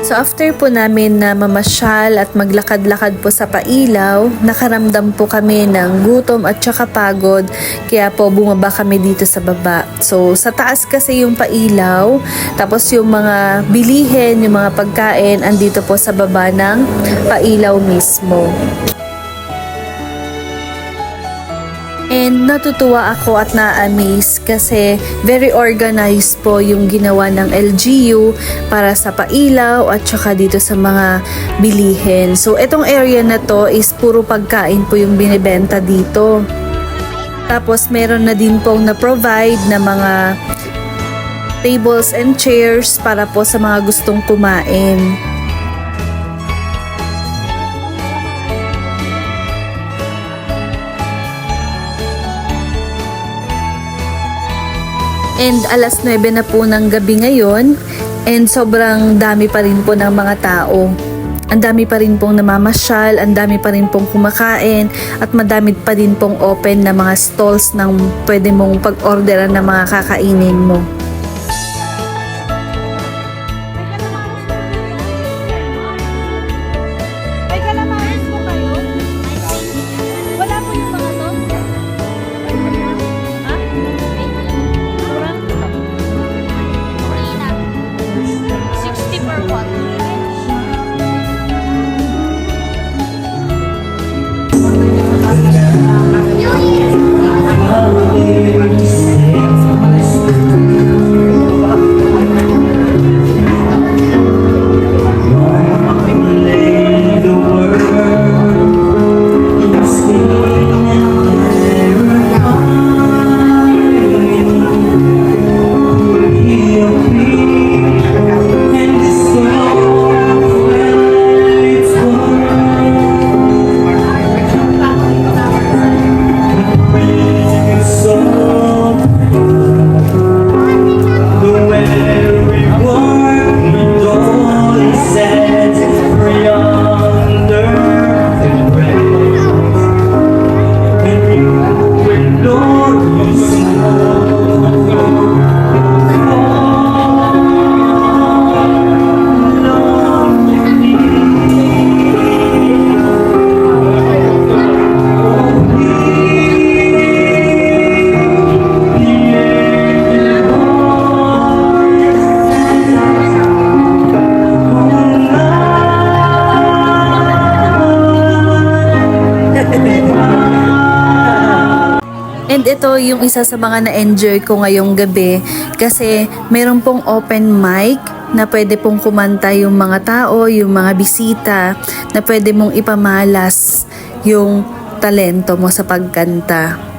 So after po namin na mamasyal at maglakad-lakad po sa pailaw, nakaramdam po kami ng gutom at saka pagod kaya po bumaba kami dito sa baba. So sa taas kasi yung pailaw, tapos yung mga bilihin, yung mga pagkain andito po sa baba ng pailaw mismo. And natutuwa ako at na-amaze kasi very organized po yung ginawa ng LGU para sa pailaw at saka dito sa mga bilihin. So itong area na to is puro pagkain po yung binibenta dito. Tapos meron na din pong na-provide na mga tables and chairs para po sa mga gustong kumain. And alas 9 na po ng gabi ngayon and sobrang dami pa rin po ng mga tao. Ang dami pa rin pong namamasyal, ang dami pa rin pong kumakain, at madami pa din pong open na mga stalls ng pwede mong pag-orderan ng mga kakainin mo. And ito yung isa sa mga na-enjoy ko ngayong gabi kasi meron pong open mic na pwede pong kumanta yung mga tao, yung mga bisita, na pwede mong ipamalas yung talento mo sa pagkanta.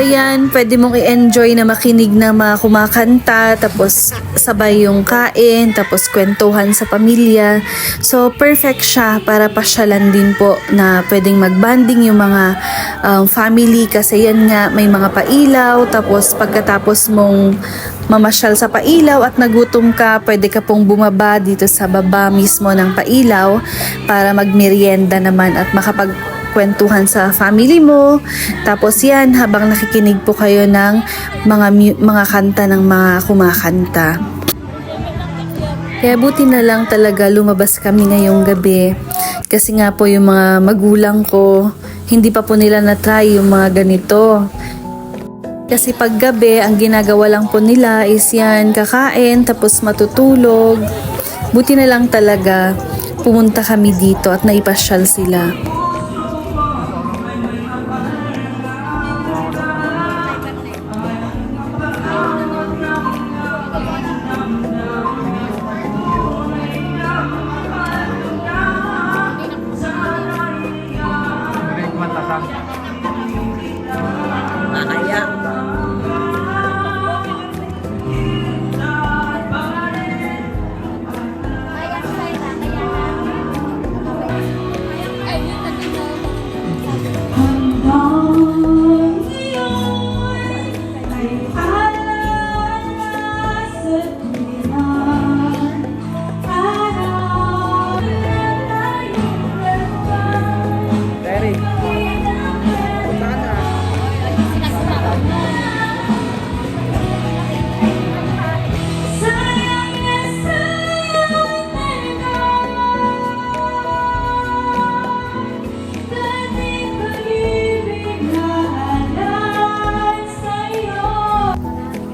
So yan, pwede mong i-enjoy na makinig ng mga kumakanta, tapos sabay yung kain, tapos kwentuhan sa pamilya. So perfect siya para pasyalan din po na pwedeng magbanding yung mga um, family kasi yan nga may mga pailaw, tapos pagkatapos mong mamasyal sa pailaw at nagutom ka, pwede ka pong bumaba dito sa baba mismo ng pailaw para magmerienda naman at makapag kwentuhan sa family mo. Tapos yan, habang nakikinig po kayo ng mga, mga kanta ng mga kumakanta. Kaya buti na lang talaga lumabas kami ngayong gabi. Kasi nga po yung mga magulang ko, hindi pa po nila na-try yung mga ganito. Kasi pag gabi, ang ginagawa lang po nila is yan, kakain, tapos matutulog. Buti na lang talaga, pumunta kami dito at naipasyal sila.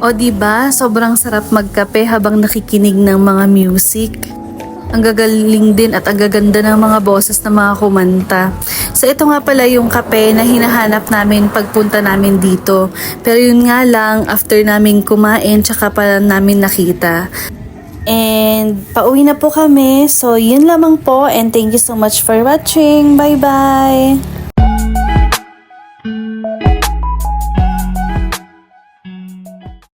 O di ba sobrang sarap magkape habang nakikinig ng mga music. Ang gagaling din at ang gaganda ng mga boses ng mga kumanta. So ito nga pala yung kape na hinahanap namin pagpunta namin dito. Pero yun nga lang, after namin kumain, tsaka pa namin nakita. And pauwi na po kami. So yun lamang po and thank you so much for watching. Bye-bye!